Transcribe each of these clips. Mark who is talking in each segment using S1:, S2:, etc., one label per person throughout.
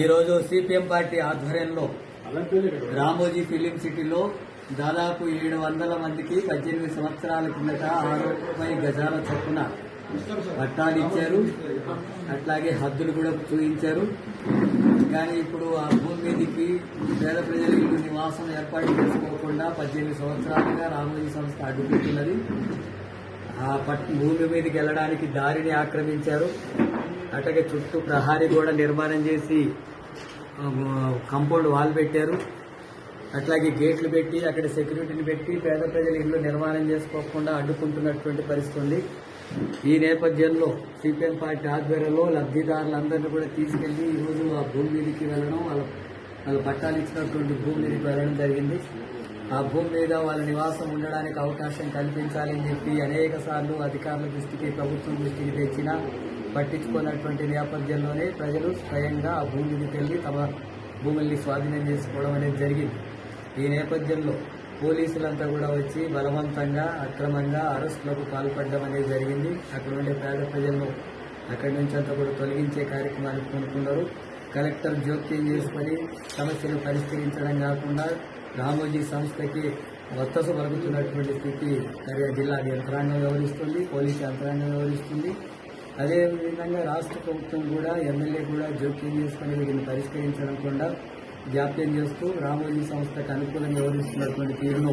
S1: ఈరోజు CPM party ఆధ్వర్యంలో Ramoji film సిటీలో దాదాపు ఏడు వందల మందికి పద్దెనిమిది సంవత్సరాల కిందట అరవై గజాల చొప్పున పట్టాలు ఇచ్చారు. అట్లాగే హద్దులు కూడా చూపించారు. కానీ ఇప్పుడు ఆ భూమి మీదకి పేద ప్రజలు ఇల్లు నివాసం ఏర్పాటు చేసుకోకుండా పద్దెనిమిది సంవత్సరాలుగా రామోజీ సంస్థ అడ్డుకుంటున్నది ఆ పట్ భూమి మీదకి వెళ్ళడానికి దారిని ఆక్రమించారు. అట్లాగే చుట్టూ ప్రహారీ కూడా నిర్మాణం చేసి కంపౌండ్ వాల్ పెట్టారు. అట్లాగే గేట్లు పెట్టి అక్కడ సెక్యూరిటీని పెట్టి పేద ప్రజలు ఇల్లు నిర్మాణం చేసుకోకుండా అడ్డుకుంటున్నటువంటి పరిస్థితి ఉంది. ఈ నేపథ్యంలో సిపిఎం పార్టీ ఆధ్వర్యంలో లబ్ధిదారులందరినీ కూడా తీసుకెళ్ళి ఈరోజు ఆ భూమి మీదకి వెళ్ళడం వాళ్ళ వాళ్ళ పట్టాలు ఇచ్చినటువంటి భూమి మీదకి వెళ్ళడం జరిగింది. ఆ భూమి మీద వాళ్ళ నివాసం ఉండడానికి అవకాశం కల్పించాలని చెప్పి అనేక సార్లు అధికారుల దృష్టికి ప్రభుత్వం దృష్టికి తెచ్చినా పట్టించుకున్నటువంటి నేపథ్యంలోనే ప్రజలు స్వయంగా ఆ భూమికి వెళ్ళి తమ భూముల్ని స్వాధీనం చేసుకోవడం అనేది జరిగింది. ఈ నేపథ్యంలో పోలీసులంతా కూడా వచ్చి బలవంతంగా అక్రమంగా అరెస్టులకు పాల్పడడం అనేది జరిగింది. అక్కడ ఉండే పేద ప్రజలను అక్కడి నుంచి అంతా కూడా తొలగించే కార్యక్రమానికి కొనుక్కున్నారు కలెక్టర్ జోక్యం చేసుకొని సమస్యను పరిష్కరించడం కాకుండా రామోజీ సంస్థకి వత్తస పలుకుతున్నటువంటి స్థితి జిల్లా యంత్రాంగం వ్యవహరిస్తుంది పోలీసు యంత్రాంగం వ్యవహరిస్తుంది. అదేవిధంగా రాష్ట్ర ప్రభుత్వం కూడా ఎమ్మెల్యే కూడా జోక్యం చేసుకుని వీటిని పరిష్కరించడం కూడా జాప్యం చేస్తూ రామోజీ సంస్థకు అనుకూలంగా వ్యవహరిస్తున్నటువంటి తీరును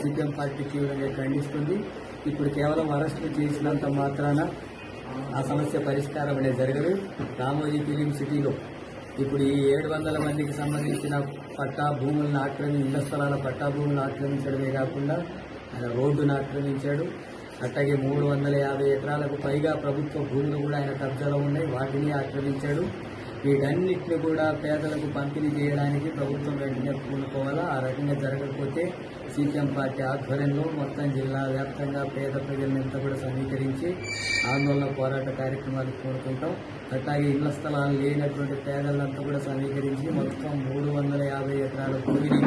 S1: సిపిఎం పార్టీ తీవ్రంగా ఖండిస్తుంది. ఇప్పుడు కేవలం అరెస్టులు చేసినంత మాత్రాన ఆ సమస్య పరిష్కారం అనేది జరగదు. రామోజీ ఫిలిం సిటీలో ఇప్పుడు ఈ ఏడు వందల మందికి సంబంధించిన పట్టా భూములను ఆక్రమి ఇళ్ళ స్థలాల పట్టా భూములను ఆక్రమించడమే కాకుండా ఆయన రోడ్డును ఆక్రమించాడు. అట్లాగే మూడు వందల యాభై ఎకరాలకు పైగా ప్రభుత్వ భూములు కూడా ఆయన కబ్జాలో ఉన్నాయి. వాటిని ఆక్రమించాడు. వీటన్నిటిని కూడా పేదలకు పంపిణీ చేయడానికి ప్రభుత్వం వెంటనే పూనుకోవాలా? ఆ రకంగా జరగకపోతే సీపీఎం పార్టీ ఆధ్వర్యంలో మొత్తం జిల్లా వ్యాప్తంగా పేద ప్రజలంతా కూడా సమీకరించి ఆందోళన పోరాట కార్యక్రమాలు కోరుకుంటాం. అట్లాగే ఇళ్ళ స్థలాలు లేనటువంటి పేదలంతా కూడా సమీకరించి మొత్తం మూడు వందల యాభై ఎకరాల భూమిని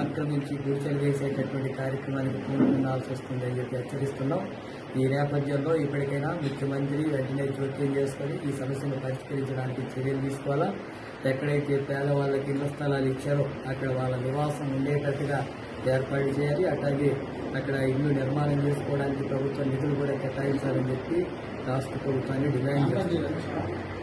S1: ఆక్రమించి గుడిచెలు వేసేటటువంటి కార్యక్రమానికి పూనుకునాల్సి వస్తుందని చెప్పి హెచ్చరిస్తున్నాం. ఈ నేపథ్యంలో ఇప్పటికైనా ముఖ్యమంత్రి వెంటనే జోక్యం చేసుకొని ఈ సమస్యను పరిష్కరించడానికి చర్యలు తీసుకోవాలా? ఎక్కడైతే పేదవాళ్ళకి ఇళ్ళ స్థలాలు ఇచ్చారో అక్కడ వాళ్ళ నివాసం ఉండేటట్టుగా ఏర్పాటు చేయాలి. అట్లాగే అక్కడ ఇల్లు నిర్మాణం చేసుకోవడానికి ప్రభుత్వం నిధులు కూడా కేటాయించాలని చెప్పి రాష్ట్ర ప్రభుత్వాన్ని డిమాండ్ చేస్తున్నారు